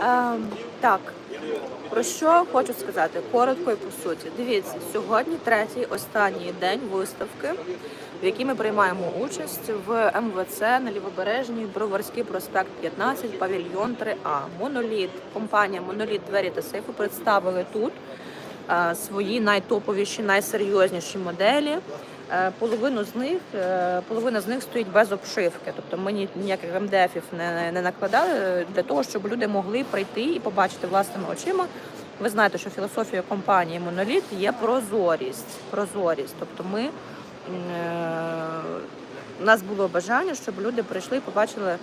Ем, так, про що хочу сказати? Коротко і по суті. Дивіться, сьогодні третій останній день виставки, в якій ми приймаємо участь в МВЦ на Лівобережній Броварський проспект 15, павільйон 3А. Моноліт, компанія Моноліт двері та сейфи представили тут е, свої найтоповіші, найсерйозніші моделі. Е, Половину з них е, половина з них стоїть без обшивки, тобто ми ніяких МДФів не, не накладали е, для того, щоб люди могли прийти і побачити власними очима. Ви знаєте, що філософія компанії Моноліт є прозорість. Прозорість. Тобто ми е, у нас було бажання, щоб люди прийшли і побачили е,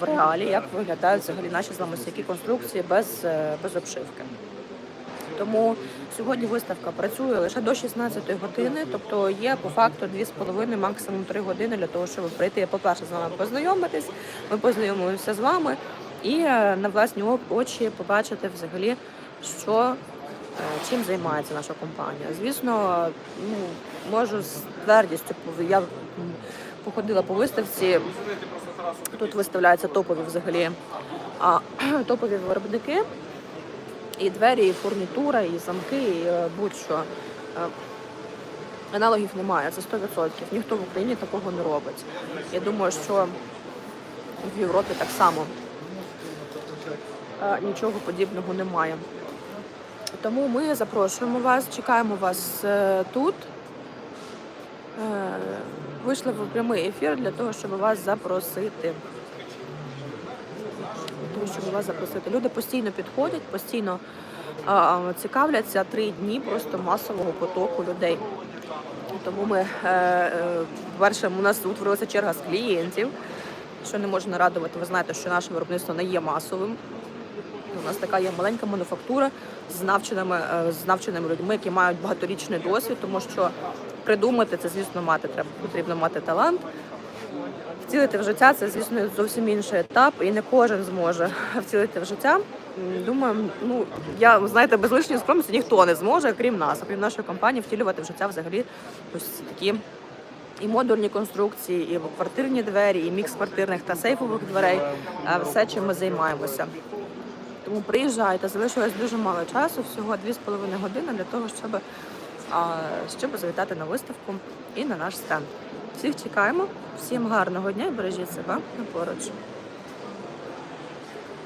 в реалі, як виглядають взагалі наші з конструкції без, е, без обшивки. Тому сьогодні виставка працює лише до 16 години, тобто є по факту 2,5, максимум 3 години для того, щоб прийти, по-перше, з вами познайомитись. Ми познайомимося з вами і е, на власні очі побачити взагалі, що е, чим займається наша компанія. Звісно, ну можу з твердістю я походила по виставці. Тут виставляються топові взагалі а, топові виробники. І двері, і фурнітура, і замки, і е, будь-що. Е, Аналогів немає, це 100%. Ніхто в Україні такого не робить. Я думаю, що в Європі так само е, нічого подібного немає. Тому ми запрошуємо вас, чекаємо вас тут. Вийшли в прямий ефір для того, щоб вас запросити щоб вас запросити. Люди постійно підходять, постійно а, цікавляться три дні просто масового потоку людей. Тому ми, е, е, перше, у нас утворилася черга з клієнтів, що не може нарадувати. Ви знаєте, що наше виробництво не є масовим. У нас така є маленька мануфактура з навченими, е, з навченими людьми, які мають багаторічний досвід, тому що придумати це, звісно, мати треба потрібно мати талант. Втілити в життя це, звісно, зовсім інший етап, і не кожен зможе втілити в життя. Думаю, ну я знаєте, без лишньої скромності ніхто не зможе, крім нас, окрім нашої компанії, втілювати в життя взагалі ось такі і модульні конструкції, і квартирні двері, і мікс квартирних та сейфових дверей. е, Все, чим ми займаємося. Тому приїжджайте, залишилось дуже мало часу, всього 2,5 години для того, щоб, щоб завітати на виставку і на наш стенд. Всіх чекаємо, всім гарного дня і бережіть себе на поруч.